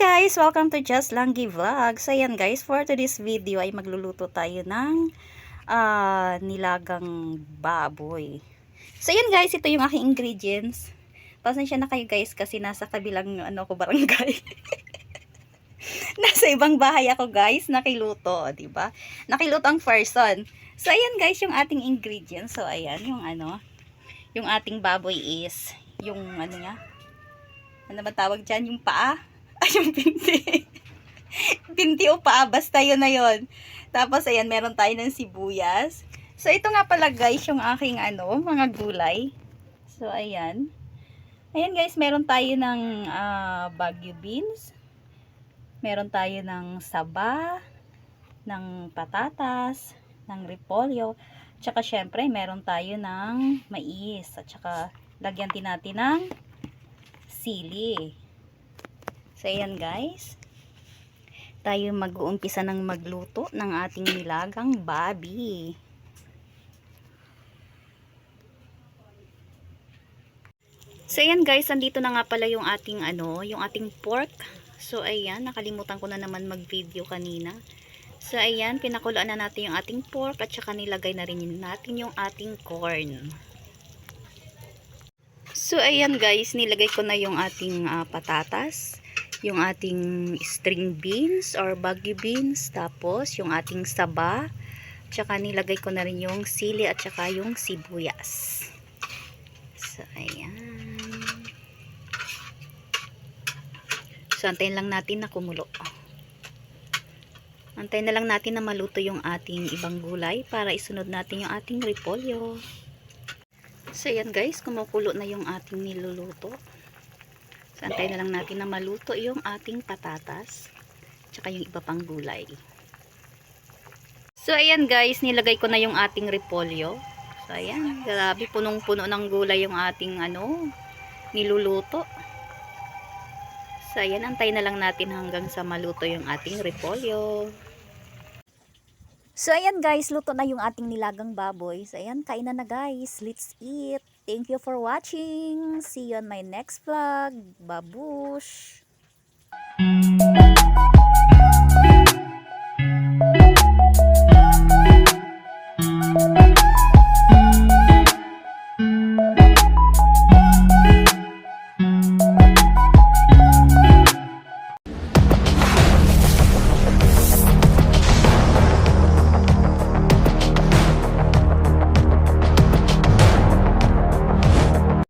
guys! Welcome to Just Langgi Vlog. So ayan guys, for today's video ay magluluto tayo ng ah, nilagang baboy. So ayan guys, ito yung aking ingredients. Pasensya na kayo guys kasi nasa kabilang ano ko barangay. nasa ibang bahay ako guys, nakiluto, 'di ba? Nakiluto ang person. So ayan guys, yung ating ingredients. So ayan, yung ano, yung ating baboy is yung ano niya, ano ba tawag dyan? Yung paa? Yung binti. binti o paa, basta yun na yun. Tapos, ayan, meron tayo ng sibuyas. So, ito nga pala guys, yung aking ano, mga gulay. So, ayan. Ayan guys, meron tayo ng ah, Baguio beans. Meron tayo ng saba, ng patatas, ng repolyo. Tsaka syempre, meron tayo ng mais. At tsaka, lagyan din natin ng sili. So, ayan guys. Tayo mag-uumpisa ng magluto ng ating nilagang babi. So, ayan guys. Andito na nga pala yung ating ano, yung ating pork. So, ayan. Nakalimutan ko na naman mag-video kanina. So, ayan. Pinakuloan na natin yung ating pork at saka nilagay na rin natin yung ating corn. So, ayan guys, nilagay ko na yung ating ah, patatas, yung ating string beans or baggy beans, tapos yung ating saba, tsaka nilagay ko na rin yung sili at tsaka yung sibuyas. So, ayan. So, antayin lang natin na kumulo. Antayin na lang natin na maluto yung ating ibang gulay para isunod natin yung ating repolyo. So, ayan guys, kumukulo na yung ating niluluto. So, antayin na lang natin na maluto yung ating patatas. Tsaka yung iba pang gulay. So, ayan guys, nilagay ko na yung ating repolyo. So, ayan, grabe, punong-puno ng gulay yung ating ano, niluluto. So, ayan, antayin na lang natin hanggang sa maluto yung ating repolyo. So, ayan guys, luto na yung ating nilagang baboy. So, ayan, kain na na guys. Let's eat. Thank you for watching. See you on my next vlog. Babush!